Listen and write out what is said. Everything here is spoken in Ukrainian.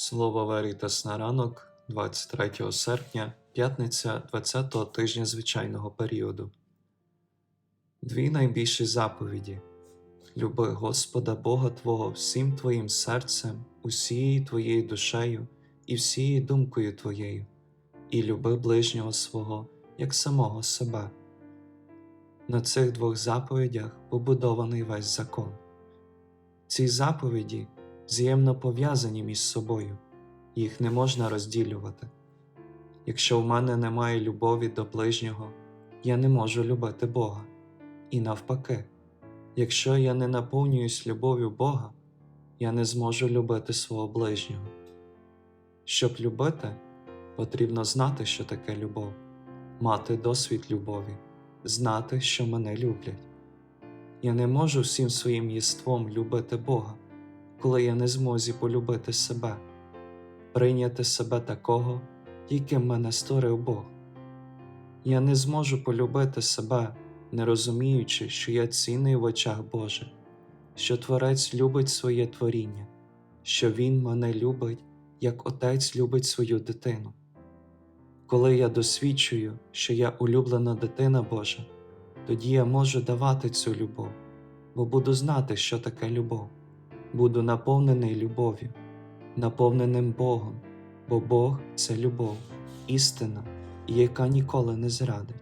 Слово Верітас на ранок 23 серпня, п'ятниця 20-го тижня звичайного періоду. Дві найбільші заповіді Люби Господа Бога Твого всім твоїм серцем, усією твоєю душею і всією думкою твоєю, і люби ближнього свого як самого себе. На цих двох заповідях побудований весь закон. Ці заповіді з'ємно пов'язані між собою, їх не можна розділювати. Якщо в мене немає любові до ближнього, я не можу любити Бога. І навпаки, якщо я не наповнююсь любов'ю Бога, я не зможу любити свого ближнього. Щоб любити, потрібно знати, що таке любов, мати досвід любові, знати, що мене люблять. Я не можу всім своїм єством любити Бога, коли я не змозі полюбити себе, прийняти себе такого, яким мене створив Бог. Я не зможу полюбити себе, не розуміючи, що я цінний в очах Божих, що Творець любить своє творіння, що Він мене любить, як Отець любить свою дитину. Коли я досвідчую, що я улюблена дитина Божа, тоді я можу давати цю любов, бо буду знати, що таке любов, буду наповнений любов'ю, наповненим Богом, бо Бог це любов, істина, яка ніколи не зрадить.